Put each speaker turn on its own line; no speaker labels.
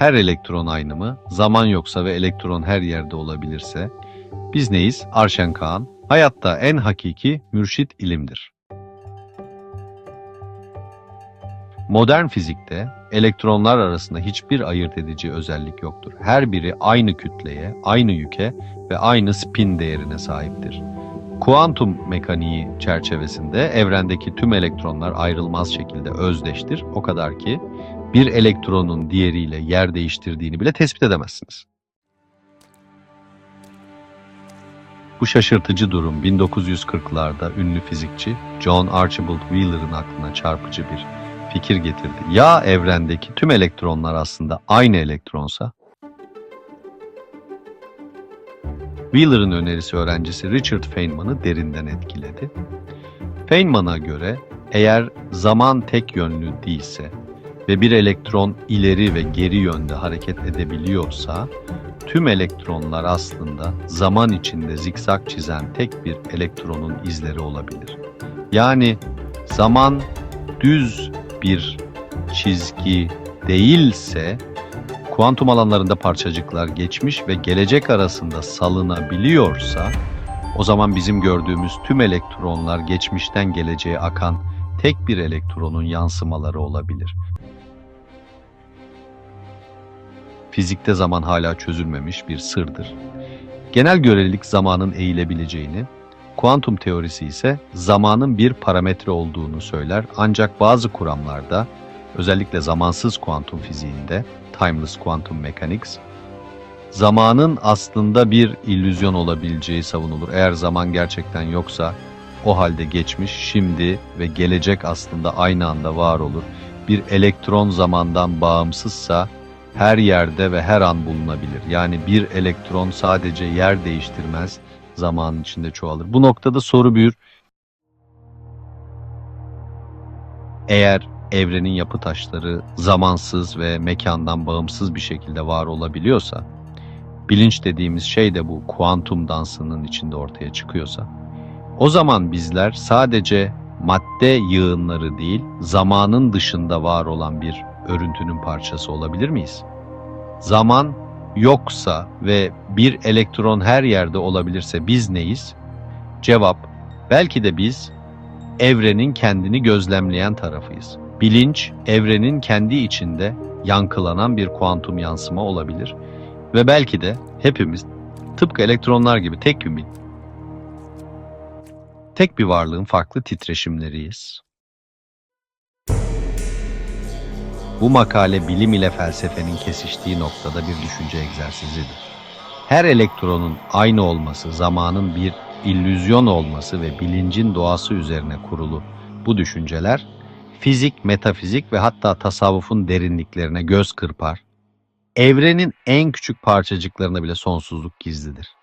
her elektron aynı mı? Zaman yoksa ve elektron her yerde olabilirse? Biz neyiz? Arşen Kaan. Hayatta en hakiki mürşit ilimdir. Modern fizikte elektronlar arasında hiçbir ayırt edici özellik yoktur. Her biri aynı kütleye, aynı yüke ve aynı spin değerine sahiptir. Kuantum mekaniği çerçevesinde evrendeki tüm elektronlar ayrılmaz şekilde özdeştir. O kadar ki bir elektronun diğeriyle yer değiştirdiğini bile tespit edemezsiniz. Bu şaşırtıcı durum 1940'larda ünlü fizikçi John Archibald Wheeler'ın aklına çarpıcı bir fikir getirdi. Ya evrendeki tüm elektronlar aslında aynı elektronsa? Wheeler'ın önerisi öğrencisi Richard Feynman'ı derinden etkiledi. Feynman'a göre eğer zaman tek yönlü değilse ve bir elektron ileri ve geri yönde hareket edebiliyorsa tüm elektronlar aslında zaman içinde zikzak çizen tek bir elektronun izleri olabilir. Yani zaman düz bir çizgi değilse kuantum alanlarında parçacıklar geçmiş ve gelecek arasında salınabiliyorsa o zaman bizim gördüğümüz tüm elektronlar geçmişten geleceğe akan tek bir elektronun yansımaları olabilir. Fizikte zaman hala çözülmemiş bir sırdır. Genel görelilik zamanın eğilebileceğini, kuantum teorisi ise zamanın bir parametre olduğunu söyler ancak bazı kuramlarda özellikle zamansız kuantum fiziğinde timeless quantum mechanics zamanın aslında bir illüzyon olabileceği savunulur. Eğer zaman gerçekten yoksa o halde geçmiş, şimdi ve gelecek aslında aynı anda var olur. Bir elektron zamandan bağımsızsa her yerde ve her an bulunabilir. Yani bir elektron sadece yer değiştirmez, zamanın içinde çoğalır. Bu noktada soru büyür. Eğer evrenin yapı taşları zamansız ve mekandan bağımsız bir şekilde var olabiliyorsa, bilinç dediğimiz şey de bu kuantum dansının içinde ortaya çıkıyorsa, o zaman bizler sadece madde yığınları değil, zamanın dışında var olan bir örüntünün parçası olabilir miyiz? Zaman yoksa ve bir elektron her yerde olabilirse biz neyiz? Cevap, belki de biz evrenin kendini gözlemleyen tarafıyız. Bilinç, evrenin kendi içinde yankılanan bir kuantum yansıma olabilir. Ve belki de hepimiz tıpkı elektronlar gibi tek bir tek bir varlığın farklı titreşimleriyiz. Bu makale bilim ile felsefenin kesiştiği noktada bir düşünce egzersizidir. Her elektronun aynı olması, zamanın bir illüzyon olması ve bilincin doğası üzerine kurulu bu düşünceler fizik, metafizik ve hatta tasavvufun derinliklerine göz kırpar. Evrenin en küçük parçacıklarına bile sonsuzluk gizlidir.